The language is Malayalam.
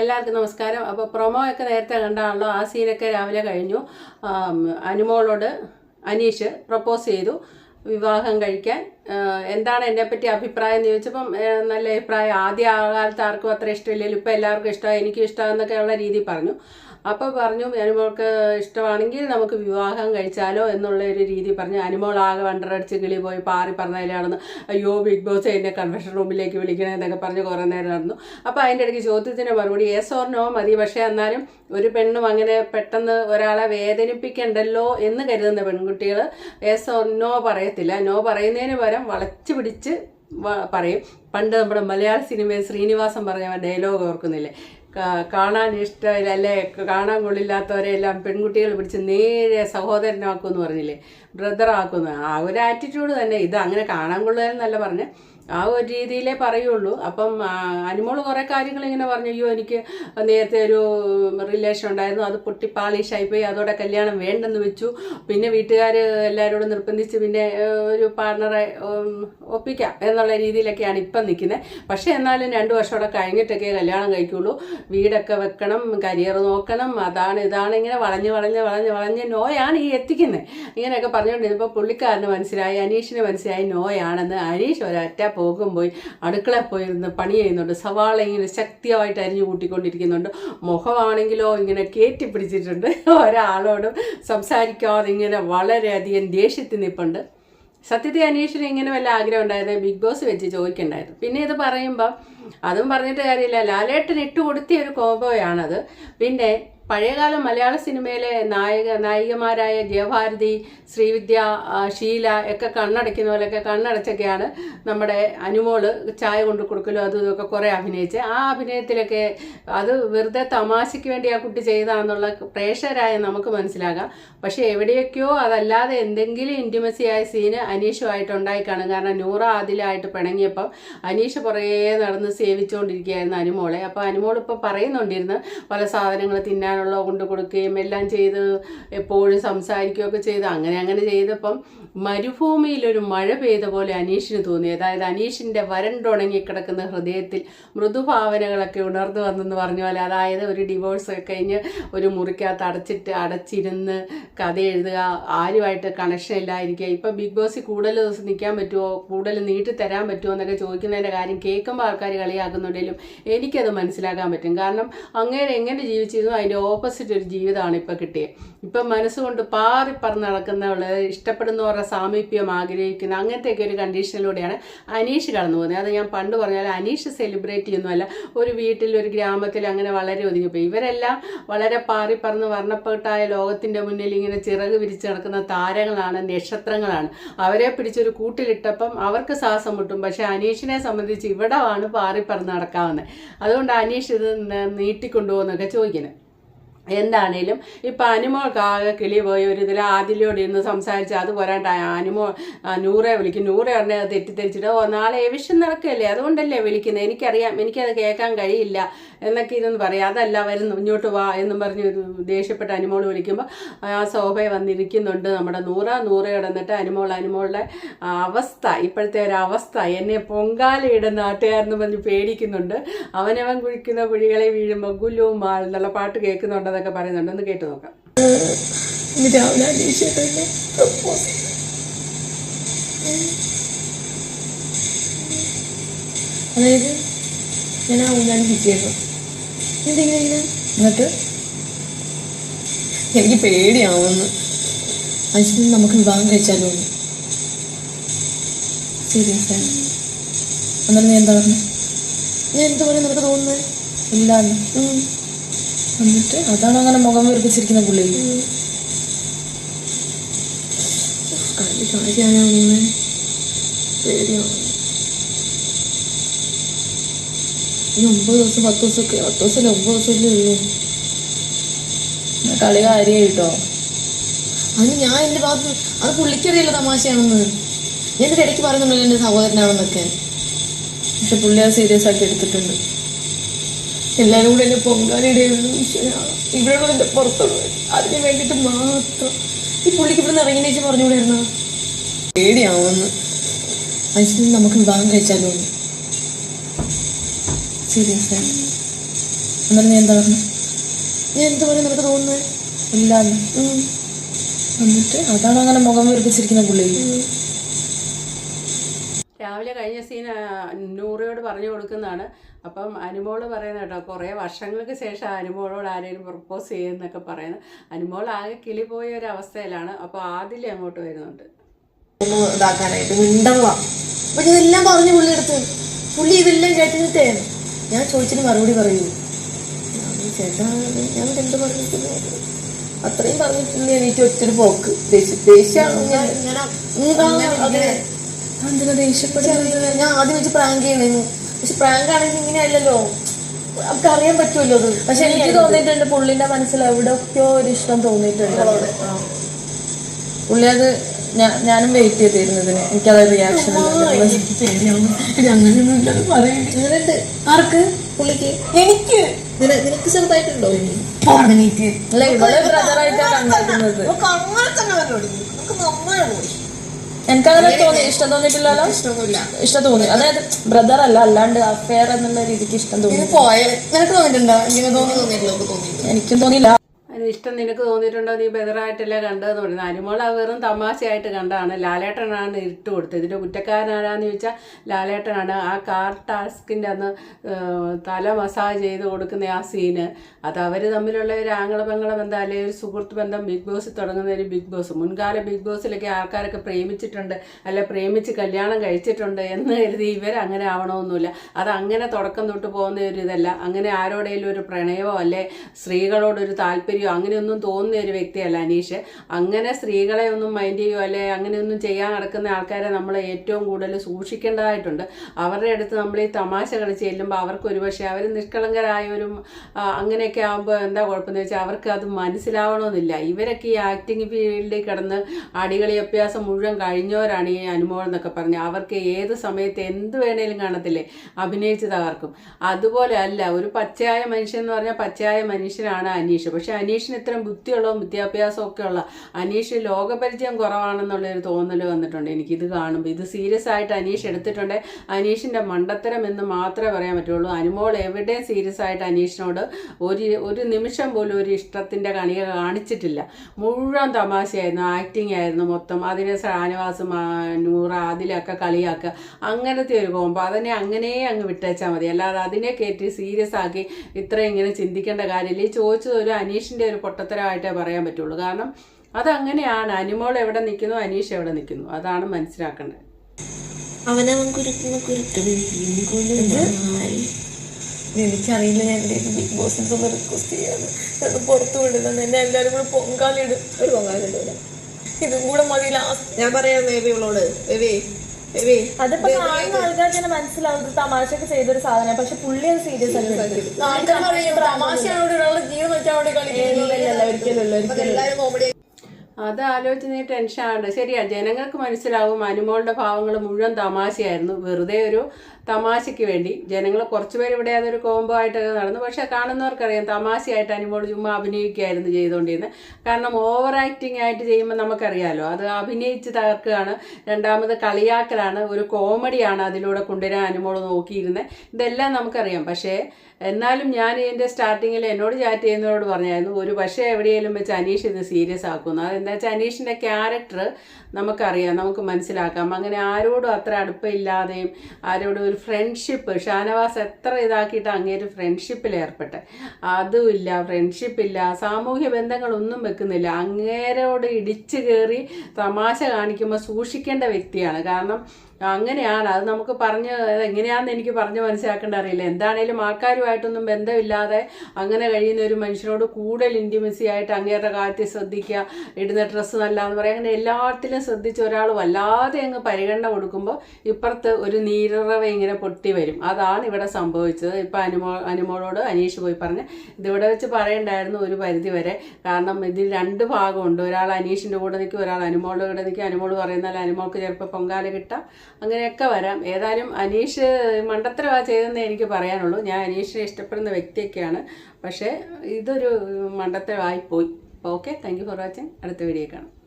എല്ലാവർക്കും നമസ്കാരം. അപ്പോൾ പ്രൊമോ ഒക്കെ നേരത്തെ കണ്ടാണല്ലോ ആ സീനൊക്കെ രാവിലെ കഴിഞ്ഞു. അനുമോളോട് അനീഷ് പ്രപ്പോസ് ചെയ്തു വിവാഹം കഴിക്കാൻ. എന്താണ് എന്നെപ്പറ്റി അഭിപ്രായം എന്ന് ചോദിച്ചപ്പം നല്ല അഭിപ്രായം. ആദ്യ കാലത്ത് ആർക്കും അത്ര ഇഷ്ടമില്ലല്ലോ ഇപ്പം എല്ലാവർക്കും ഇഷ്ടമാണ് എനിക്കും ഇഷ്ടമെന്നൊക്കെയുള്ള രീതി പറഞ്ഞു. അപ്പോൾ പറഞ്ഞു അനുമോൾക്ക് ഇഷ്ടമാണെങ്കിൽ നമുക്ക് വിവാഹം കഴിച്ചാലോ എന്നുള്ള ഒരു രീതി പറഞ്ഞു. അനുമോൾ ആകെ വണ്ടറടിച്ച് കിളി പോയി പാറി പറഞ്ഞതിലാണെന്ന് അയ്യോ ബിഗ് ബോസ് എന്നെ കൺവെൻഷൻ റൂമിലേക്ക് വിളിക്കണേ എന്നൊക്കെ പറഞ്ഞ് കുറേ നേരം നടന്നു. അപ്പോൾ അതിന്റെ ഇടയ്ക്ക് ചോദ്യത്തിന് മറുപടി യെസ് ഓർ നോ മതി. പക്ഷേ എന്നാലും ഒരു പെണ്ണും അങ്ങനെ പെട്ടെന്ന് ഒരാളെ വേദനിപ്പിക്കണ്ടല്ലോ എന്ന് കരുതുന്ന പെൺകുട്ടികൾ യെസ് ഓർ നോ പറയത്തില്ല. നോ പറയുന്നതിന് പകരം വളച്ചു പിടിച്ച് പറയും. പണ്ട് നമ്മുടെ മലയാള സിനിമയിൽ ശ്രീനിവാസം പറഞ്ഞ ഡയലോഗ് ഓർക്കുന്നില്ലേ? കാണാൻ ഇഷ്ടമില്ല അല്ലേ കാണാൻ കൊള്ളില്ലാത്തവരെല്ലാം പെൺകുട്ടികൾ പിടിച്ച് നേരെ സഹോദരനാക്കുമെന്ന് പറഞ്ഞില്ലേ? ബ്രദർ ആക്കുന്നു. ആ ഒരു ആറ്റിറ്റ്യൂഡ് തന്നെ. ഇത് അങ്ങനെ കാണാൻ കൊള്ളുകയെന്നല്ല പറഞ്ഞ്. ആ ഒരു രീതിയിലേ പറയുള്ളൂ. അപ്പം അനുമോൾ കുറേ കാര്യങ്ങൾ ഇങ്ങനെ പറഞ്ഞു. അയ്യോ എനിക്ക് നേരത്തെ ഒരു റിലേഷൻ ഉണ്ടായിരുന്നു. അത് പൊട്ടി പോയി അതോടെ കല്യാണം വേണ്ടെന്ന് വെച്ചു. പിന്നെ വീട്ടുകാർ എല്ലാവരോടും നിർബന്ധിച്ച് പിന്നെ ഒരു പാർട്ണറെ ഒപ്പിക്കാം. എന്നുള്ള രീതിയിലൊക്കെയാണ് ഇപ്പം നിൽക്കുന്നത്. പക്ഷേ എന്നാലും രണ്ട് വർഷമോടെ കഴിഞ്ഞിട്ടൊക്കെ കല്യാണം കഴിക്കുള്ളൂ. വീടൊക്കെ വെക്കണം കരിയർ നോക്കണം. അതാണ് ഇതാണ് ഇങ്ങനെ വളഞ്ഞ് വളഞ്ഞ് വളഞ്ഞ് വളഞ്ഞ് നോയാണ് ഈ എത്തിക്കുന്നത്. ഇങ്ങനെയൊക്കെ പറഞ്ഞുകൊണ്ടിരുന്നപ്പോൾ പുള്ളിക്കാരന് മനസ്സിലായി അനീഷിന് മനസ്സിലായി നോയാണെന്ന് അനീഷ് ഒരറ്റ പോകും പോയി അടുക്കള പോയിരുന്ന് പണി ചെയ്യുന്നുണ്ട്. സവാള ഇങ്ങനെ ശക്തിയായിട്ട് അരിഞ്ഞു കൂട്ടിക്കൊണ്ടിരിക്കുന്നുണ്ട്. മുഖമാണെങ്കിലോ ഇങ്ങനെ കയറ്റി പിടിച്ചിട്ടുണ്ട്. ഒരാളോടും സംസാരിക്കാതെ ഇങ്ങനെ വളരെയധികം ദേഷ്യത്തിൽ നിൽപ്പുണ്ട് സത്യത്തെ അനീഷിന് ഇങ്ങനെ വല്ല ആഗ്രഹം ഉണ്ടായിരുന്നു? ബിഗ് ബോസ് വെച്ച് ചോദിക്കണ്ടായിരുന്നു. പിന്നെ ഇത് പറയുമ്പോൾ അതും പറഞ്ഞിട്ട് കാര്യമില്ല. ലാലേട്ടൻ ഇട്ട് കൊടുത്തിയ ഒരു കോമ്പോയാണത് പിന്നെ പഴയകാല മലയാള സിനിമയിലെ നായക നായികമാരായ ജയഭാരതി ശ്രീവിദ്യ ഷീല ഒക്കെ കണ്ണടയ്ക്കുന്ന പോലെയൊക്കെ കണ്ണടച്ചൊക്കെയാണ് നമ്മുടെ അനുമോൾ ചായ കൊണ്ട് കൊടുക്കലും അതും ഇതൊക്കെ കുറേ അഭിനയിച്ച് ആ അഭിനയത്തിലൊക്കെ അത് വെറുതെ തമാശയ്ക്ക് വേണ്ടി ആ കുട്ടി ചെയ്താന്നുള്ള പ്രേക്ഷകരായ നമുക്ക് മനസ്സിലാകാം. പക്ഷേ എവിടെയൊക്കെയോ അതല്ലാതെ എന്തെങ്കിലും ഇന്റിമസിയായ സീന് അനീഷുമായിട്ട് ഉണ്ടായി കാരണം നൂറ ആദിലായിട്ട് പിണങ്ങിയപ്പം അനീഷ് പുറകെ നടന്ന് സേവിച്ചുകൊണ്ടിരിക്കുകയായിരുന്നു അനുമോളെ. അപ്പോൾ അനുമോൾ ഇപ്പോൾ പറയുന്നുണ്ടിരുന്നു പല സാധനങ്ങൾ തിന്നാനുള്ള കൊണ്ട് കൊടുക്കുകയും എല്ലാം ചെയ്ത് എപ്പോഴും സംസാരിക്കുകയൊക്കെ ചെയ്ത് അങ്ങനെ അങ്ങനെ ചെയ്തപ്പം മരുഭൂമിയിലൊരു മഴ പെയ്ത പോലെ അനീഷിന് തോന്നി. അതായത് അനീഷിന്റെ വരണ്ടുണങ്ങിക്കിടക്കുന്ന ഹൃദയത്തിൽ മൃദുഭാവനകളൊക്കെ ഉണർന്നു വന്നെന്ന് പറഞ്ഞ പോലെ അതായത് ഒരു ഡിവോഴ്സ് ഒക്കെ കഴിഞ്ഞ് ഒരു മുറിക്കകത്ത് അടച്ചിട്ട് അടച്ചിരുന്ന് കഥ എഴുതുക ആരുമായിട്ട് കണക്ഷൻ ഇല്ലായിരിക്കുക ഇപ്പം ബിഗ് ബോസിൽ കൂടുതൽ ദിവസം നിൽക്കാൻ പറ്റുമോ? കൂടുതൽ നീട്ടി തരാൻ പറ്റുമോ എന്നൊക്കെ ചോദിക്കുന്നതിന്റെ കാര്യം കേൾക്കുമ്പോൾ ആൾക്കാർ കളിയാക്കുന്നുണ്ടെങ്കിലും എനിക്കത് മനസ്സിലാക്കാൻ പറ്റും. കാരണം അങ്ങനെ എങ്ങനെ ജീവിച്ചിരുന്നു അതിന്റെ ഓപ്പോസിറ്റ് ഒരു ജീവിതമാണ് ഇപ്പം കിട്ടിയത് ഇപ്പം മനസ്സുകൊണ്ട് പാറി പറന്ന് ഇഷ്ടപ്പെടുന്ന ഇഷ്ടപ്പെടുന്നവരുടെ സാമീപ്യം ആഗ്രഹിക്കുന്ന അങ്ങനത്തെയൊക്കെ ഒരു കണ്ടീഷനിലൂടെയാണ് അനീഷ് കടന്നു പോകുന്നത്. അത് ഞാൻ പണ്ട് പറഞ്ഞാൽ അനീഷ് സെലിബ്രേറ്റ് ചെയ്യുന്നതല്ല ഒരു വീട്ടിൽ ഒരു ഗ്രാമത്തിൽ അങ്ങനെ വളരെ ഒതുങ്ങിപ്പോയി. ഇവരെല്ലാം വളരെ പാറി പറന്ന് വർണപ്പെട്ടായ ലോകത്തിന്റെ മുന്നിൽ ഇങ്ങനെ ചിറക് വിരിച്ച് നടക്കുന്ന താരങ്ങളാണ് നക്ഷത്രങ്ങളാണ്. അവരെ പിടിച്ചൊരു കൂട്ടിലിട്ടപ്പം അവർക്ക് സാഹസം മുട്ടും. പക്ഷെ അനീഷിനെ സംബന്ധിച്ച് ഇവിടമാണ് പാറി പറന്ന് നടക്കാവുന്നത്. അതുകൊണ്ട് അനീഷ് ഇത് നീട്ടിക്കൊണ്ടുപോകുന്നൊക്കെ ചോദിക്കുന്നത് എന്താണേലും ഇപ്പം അനുമോൾക്ക് ആകെ കിളി പോയി ഒരു ഇതിൽ ആദിലോട് ഇന്ന് സംസാരിച്ച് അത് പോരാണ്ട് ആ അനുമോ നൂറെ വിളിക്കും. നൂറെ ഉടനെ തെറ്റിദ്ധരിച്ചിട്ട് ഓ നാളെ എവിഷൻ നടക്കല്ലേ? അതുകൊണ്ടല്ലേ വിളിക്കുന്നത് എനിക്കറിയാം എനിക്കത് കേൾക്കാൻ കഴിയില്ല എന്നൊക്കെ ഇതൊന്ന് പറയാം. അതല്ല വരുന്നു ഇങ്ങോട്ട് വാ എന്നും പറഞ്ഞ് ദേഷ്യപ്പെട്ട അനുമോൾ വിളിക്കുമ്പോൾ ആ ശോഭ വന്നിരിക്കുന്നുണ്ട് നമ്മുടെ നൂറ. നൂറ കിടന്നിട്ട് അനുമോൾ അനുമോളുടെ അവസ്ഥ ഇപ്പോഴത്തെ ഒരു അവസ്ഥ. എന്നെ പൊങ്കാലയിടുന്ന നാട്ടുകാരെന്ന് പറഞ്ഞ് പേടിക്കുന്നുണ്ട്. അവനവൻ കുഴിക്കുന്ന കുഴികളെ വീഴുമ്പോൾ ഗുലുമാൾ എന്നുള്ള പാട്ട് കേൾക്കുന്നുണ്ടെന്നൊക്കെ പറയുന്നുണ്ട്. ഒന്ന് കേട്ടു നോക്കാം. അതായത് ഞാൻ ആ ഊഞ്ഞാൻ കിട്ടിയിരുന്നു എന്തെങ്കിലും ഇങ്ങനെ? എന്നിട്ട് എനിക്ക് പേടിയാവുന്നു. അച്ഛൻ നമുക്ക് വിവാഹം കഴിച്ചാലോ സീരിയസ് എന്നാലും ഞാൻ എന്താ പറഞ്ഞു? ഞാൻ എന്താ പറയുക നിനക്ക് തോന്നുന്നത് ഇല്ലാന്ന്. എന്നിട്ട് അതാണ് അങ്ങനെ മുഖം വീർപ്പിച്ചിരിക്കുന്ന പുള്ളി. കാര്യമാണ് പേടിയാണ് ഒമ്പത് ദിവസം പത്ത് ദിവസമൊക്കെ പത്ത് ദിവസമല്ല ഒമ്പത് ദിവസമല്ലേ ഉള്ളൂ. കളി കാര്യമായി കേട്ടോ അതിന് ഞാൻ എന്റെ ഭാഗത്ത് അത് പുള്ളിക്കറിയില്ല തമാശയാണെന്ന്. ഞാൻ ഇതിന്റെ ഇടയ്ക്ക് പറയുന്നുണ്ടല്ലോ എന്റെ സഹോദരനാണെന്നൊക്കെ. പക്ഷെ പുള്ളി അത് സീരിയസ് ആക്കി എടുത്തിട്ടുണ്ട്. എല്ലാവരും കൂടെ എന്നെ പൊങ്കാലിടയിരുന്നു ഇവിടെയുള്ള എന്റെ പുറത്തുള്ളത് അതിന് വേണ്ടിയിട്ട് മാത്രം. ഈ പുള്ളിക്ക് ഇവിടുന്ന് ഇറങ്ങിയ ചേച്ചി പറഞ്ഞുകൂടായിരുന്നോ പേടിയാവുന്നു. അച്ഛൻ നമുക്ക് വിവാഹം കഴിച്ചാലോ? സീരിയസ് ആണ് എന്നാലും ഞാൻ എന്താ പറഞ്ഞു? ഞാൻ എന്താ പറയുക നിനക്ക് തോന്നുന്നത് ഇല്ലാന്ന്. എന്നിട്ട് അതാണ് അങ്ങനെ മുഖം വീർപ്പിച്ചിരിക്കുന്ന പുള്ളി. രാവിലെ കഴിഞ്ഞ സീൻ നൂറയോട് പറഞ്ഞു കൊടുക്കുന്നതാണ്. അപ്പം അനുമോൾ പറയുന്ന കേട്ടോ കുറേ വർഷങ്ങൾക്ക് ശേഷം അനുമോളോട് ആരെങ്കിലും പ്രപ്പോസ് ചെയ്യുന്നൊക്കെ പറയുന്നത്. അനുമോൾ ആകെ കിളി പോയ ഒരു അവസ്ഥയിലാണ്. അപ്പോൾ ആദ്യം അങ്ങോട്ട് വരുന്നുണ്ട്. ഇതാക്കാനായിട്ട് മിണ്ടള്ള അപ്പൊ ഇതെല്ലാം പറഞ്ഞു പുള്ളി എടുത്ത്. പുള്ളി ഇതെല്ലാം കേട്ടിട്ടേ. ഞാൻ ചോദിച്ചിട്ട് മറുപടി പറയൂ. ഞാൻ ചേട്ടാ ഞാൻ എന്ത് പറഞ്ഞിരിക്കുന്നു? അത്രയും പറഞ്ഞിട്ടുണ്ട് എനിക്ക് ഒറ്റൊരു പോക്ക്. ദേഷ്യ- ദേഷ്യാണ് ഞാൻ. എന്തിനാ ദേഷ്യപ്പെടുന്നത് ഞാൻ ആദ്യം വെച്ച് പ്രാങ്ക് ചെയ്യുന്നു പക്ഷെ പ്രാങ്ക് ആണെങ്കിൽ ഇങ്ങനെ അല്ലല്ലോ നമുക്ക് അറിയാൻ പറ്റുമല്ലോ അത്. പക്ഷെ എനിക്ക് തോന്നിയിട്ടുണ്ട് പുള്ളിന്റെ മനസ്സിൽ എവിടെയൊക്കെയോ ഒരു ഇഷ്ടം തോന്നിയിട്ടുണ്ട്. ആ. പുള്ളി അത് ഞാനും വെയിറ്റ് ചെയ്തിരുന്നതിന് എനിക്കത് റിയാക്ഷൻ അങ്ങനെയുണ്ട്. ആർക്ക്? പുള്ളിക്ക്. എനിക്ക്? നിനക്ക് ചെറുതായിട്ടുണ്ടോ അല്ല ഇവളെ ബ്രദറായിട്ടാണ് കണ്ടാക്കുന്നത് എനിക്കങ്ങനെ തോന്നി ഇഷ്ടം തോന്നിയിട്ടില്ലല്ലോ? ഇഷ്ടം തോന്നി. അതായത് ബ്രദർ അല്ല അല്ലാണ്ട് അഫെയർ എന്നുള്ള രീതിക്ക് ഇഷ്ടം തോന്നി. നിനക്ക് തോന്നിയിട്ടുണ്ടോ? എനിക്ക് തോന്നി തോന്നിയിട്ടില്ല തോന്നി എനിക്കും തോന്നിയില്ല. ഇഷ്ടം നിനക്ക് തോന്നിയിട്ടുണ്ടോ? നീ ബെതറായിട്ടല്ലേ കണ്ടതെന്ന് പറയുന്നത് അനുമോൾ ആ വെറും തമാശയായിട്ട് കണ്ടാണ് ലാലേട്ടനാണ് ഇട്ട് കൊടുത്തത്. ഇതിന്റെ കുറ്റക്കാരനാരാന്ന് ചോദിച്ചാൽ ലാലേട്ടനാണ്. ആ കാർ ടാസ്കിന്റെ അന്ന് തല മസാജ് ചെയ്ത് കൊടുക്കുന്ന ആ സീന് അത് അവർ തമ്മിലുള്ള ഒരു ആംഗള പെങ്ങള ബന്ധം അല്ലെങ്കിൽ ഒരു സുഹൃത്ത് ബന്ധം ബിഗ് ബോസ് തുടങ്ങുന്ന ഒരു ബിഗ് ബോസ്. മുൻകാല ബിഗ് ബോസിലൊക്കെ ആൾക്കാരൊക്കെ പ്രേമിച്ചിട്ടുണ്ട്. അല്ലെ പ്രേമിച്ച് കല്യാണം കഴിച്ചിട്ടുണ്ട് എന്ന് കരുതി ഇവർ അങ്ങനെ ആവണമെന്നില്ല അത് അങ്ങനെ തുടക്കം തൊട്ട് പോകുന്ന ഒരു ഇതല്ല. അങ്ങനെ ആരോടെങ്കിലും ഒരു പ്രണയമോ അല്ലെ സ്ത്രീകളോടൊരു താല്പര്യമോ അങ്ങനെയൊന്നും തോന്നുന്ന ഒരു വ്യക്തിയല്ല അനീഷ്. അങ്ങനെ സ്ത്രീകളെ ഒന്നും മൈൻഡ് ചെയ്യുകയോ അല്ലെ അങ്ങനെയൊന്നും ചെയ്യാൻ നടക്കുന്ന ആൾക്കാരെ നമ്മൾ ഏറ്റവും കൂടുതൽ സൂക്ഷിക്കേണ്ടതായിട്ടുണ്ട്. അവരുടെ അടുത്ത് നമ്മൾ ഈ തമാശ കളിച്ച് ചെല്ലുമ്പോൾ അവർക്ക് ഒരുപക്ഷെ അവർ നിഷ്കളങ്കരായവരും അങ്ങനെയൊക്കെ ആകുമ്പോൾ എന്താ കുഴപ്പമെന്ന് വെച്ചാൽ അവർക്ക് അത് മനസ്സിലാവണമെന്നില്ല ഇവരൊക്കെ ഈ ആക്ടിങ് ഫീൽഡിൽ കിടന്ന് അടികളി അഭ്യാസം മുഴുവൻ കഴിഞ്ഞവരാണ് ഈ അനുഭവം എന്നൊക്കെ പറഞ്ഞ് അവർക്ക് ഏത് സമയത്ത് എന്ത് വേണേലും കാണത്തില്ലേ? അഭിനയിച്ച് തകർക്കും. അതുപോലെ അല്ല ഒരു പച്ചയായ മനുഷ്യൻ എന്ന് പറഞ്ഞാൽ പച്ചയായ മനുഷ്യനാണ് അനീഷ്. പക്ഷെ അനീഷിന് ഇത്രയും ബുദ്ധിയുള്ളതും വിദ്യാഭ്യാസവും ഒക്കെ ഉള്ള അനീഷ് ലോകപരിചയം കുറവാണെന്നുള്ളൊരു തോന്നൽ വന്നിട്ടുണ്ട്. എനിക്കിത് കാണുമ്പോൾ ഇത് സീരിയസ് ആയിട്ട് അനീഷ് എടുത്തിട്ടുണ്ട്. അനീഷിന്റെ മണ്ടത്തരം എന്ന് മാത്രമേ പറയാൻ പറ്റുള്ളൂ. അനുമോൾ എവിടെയും സീരിയസ് ആയിട്ട് അനീഷിനോട് ഒരു ഒരു നിമിഷം പോലും ഒരു ഇഷ്ടത്തിന്റെ കണിക കാണിച്ചിട്ടില്ല. മുഴുവൻ തമാശയായിരുന്നു ആക്ടിങ് ആയിരുന്നു മൊത്തം. അതിനെ ശ്രാനിവാസ് നൂറ അതിലൊക്കെ കളിയാക്കുക അങ്ങനത്തെ ഒരു കോമ്പോ അതിനെ അങ്ങനെ അങ്ങ് വിട്ടേച്ചാൽ മതി. അല്ലാതെ അതിനെ കയറ്റി സീരിയസ് ആക്കി ഇത്ര ഇങ്ങനെ ചിന്തിക്കേണ്ട കാര്യമില്ല. ഈ ചോദിച്ചത് ഒരു അനീഷിന്റെ ഒരു പൊട്ടത്തരമായിട്ടേ പറയാൻ പറ്റുള്ളൂ. കാരണം അതങ്ങനെയാണ്. അനിമോൾ എവിടെ നിൽക്കുന്നു? അനീഷ് എവിടെ നിൽക്കുന്നു? അതാണ് മനസ്സിലാക്കേണ്ടത്. അവനവൻ കുരുക്കുന്ന കുരുക്കണി എനിക്കറിയില്ല. ഞാൻ ബിഗ് ബോസിന്റെ ഒന്ന് റിക്വസ്റ്റ് ചെയ്യാണ്. അത് പുറത്തു വിടുന്നത് എന്നെ എല്ലാവരും കൂടെ പൊങ്കാലിടും ഒരു പൊങ്കാലുണ്ട് ഇതും കൂടെ മതി. ലാസ്റ്റ് ഞാൻ പറയാം ബേബി ഇവളോട്. ബേബി അതിപ്പോ കാണുന്ന ആൾക്കാർക്ക് തന്നെ മനസ്സിലാവും ഇത് തമാശക്ക് ചെയ്തൊരു സാധനം പക്ഷെ പുള്ളി അത് സീരിയസ് ആയിട്ട് അത് ആലോചിച്ച് നീ ആണ് ശരിയാ ജനങ്ങൾക്ക് മനസ്സിലാവും. അനുമോളുടെ ഭാവങ്ങൾ മുഴുവൻ തമാശയായിരുന്നു. വെറുതെ ഒരു തമാശയ്ക്ക് വേണ്ടി. ജനങ്ങൾ കുറച്ചുപേർ ഇവിടെ അതൊരു കോംബോ ആയിട്ടൊക്കെ നടന്നു. പക്ഷെ കാണുന്നവർക്കറിയാം തമാശയായിട്ട് അനുമോൾ ചുമ്മാ അഭിനയിക്കുകയായിരുന്നു ചെയ്തുകൊണ്ടിരുന്നത്. കാരണം ഓവർ ആക്ടിങ് ആയിട്ട് ചെയ്യുമ്പോൾ നമുക്കറിയാലോ അത് അഭിനയിച്ച് തകർക്കുകയാണ്. രണ്ടാമത് കളിയാക്കലാണ് ഒരു കോമഡിയാണ് അതിലൂടെ കൊണ്ടുവരാൻ അനുമോൾ നോക്കിയിരുന്നത് ഇതെല്ലാം നമുക്കറിയാം. പക്ഷേ എന്നാലും ഞാൻ ഇതിന്റെ സ്റ്റാർട്ടിങ്ങിൽ എന്നോട് ചാറ്റ് ചെയ്യുന്നവരോട് പറഞ്ഞായിരുന്നു ഒരു പക്ഷേ എവിടെയെങ്കിലും വെച്ച് അനീഷ് ഇത് സീരിയസ് ആക്കുന്നു അതെന്താ വെച്ചാൽ അനീഷിന്റെ ക്യാരക്ടർ നമുക്കറിയാം നമുക്ക് മനസ്സിലാക്കാം. അങ്ങനെ ആരോടും അത്ര അടുപ്പമില്ലാതെയും ആരോടും ഒരു ഫ്രണ്ട്ഷിപ്പ് ഷാനവാസ് എത്ര ഇതാക്കിയിട്ട് അങ്ങേര് ഫ്രണ്ട്ഷിപ്പിൽ ഏർപ്പെട്ടെ. അതുമില്ല ഫ്രണ്ട്ഷിപ്പില്ല സാമൂഹ്യ ബന്ധങ്ങളൊന്നും വെക്കുന്നില്ല. അങ്ങേരോട് ഇടിച്ചു കയറി തമാശ കാണിക്കുമ്പോൾ സൂക്ഷിക്കേണ്ട വ്യക്തിയാണ്. കാരണം അങ്ങനെയാണ്. അത് നമുക്ക് പറഞ്ഞ് എങ്ങനെയാണെന്ന് എനിക്ക് പറഞ്ഞ് മനസ്സിലാക്കേണ്ട അറിയില്ല. എന്താണേലും ആൾക്കാരുമായിട്ടൊന്നും ബന്ധമില്ലാതെ അങ്ങനെ കഴിയുന്ന ഒരു മനുഷ്യനോട് കൂടുതൽ ഇന്റിമസി ആയിട്ട് അങ്ങേരുടെ കാര്യത്തിൽ ശ്രദ്ധിക്കുക ഇടുന്ന ഡ്രസ്സ് നല്ല എന്ന് പറയാം അങ്ങനെ എല്ലാത്തിലും ശ്രദ്ധിച്ച ഒരാൾ വല്ലാതെ അങ്ങ് പരിഗണന കൊടുക്കുമ്പോൾ ഇപ്പുറത്ത് ഒരു നീരറവ ഇങ്ങനെ പൊട്ടി വരും. അതാണ് ഇവിടെ സംഭവിച്ചത്. ഇപ്പം അനുമോ അനുമോളോട് അനീഷ് പോയി പറഞ്ഞ് ഇതിവിടെ വെച്ച് പറയണ്ടായിരുന്നു ഒരു പരിധി വരെ കാരണം ഇതിൽ രണ്ട് ഭാഗമുണ്ട്. ഒരാൾ അനീഷിന്റെ കൂടെ നിൽക്കും ഒരാൾ അനുമോളുടെ കൂടെ നിൽക്കും. അനുമോൾ പറയുന്നാൽ അനുമോൾക്ക് ചിലപ്പോൾ പൊങ്കാല കിട്ടാം. അങ്ങനെയൊക്കെ വരാം. ഏതായാലും അനീഷ് മണ്ടത്തരവാ ചെയ്തതെന്നേ എനിക്ക് പറയാനുള്ളൂ. ഞാൻ അനീഷിനെ ഇഷ്ടപ്പെടുന്ന വ്യക്തിയൊക്കെയാണ്. പക്ഷേ ഇതൊരു മണ്ടത്തരമായി പോയി. അപ്പോൾ okay thank you for watching. അടുത്ത വീഡിയോ കാണാം.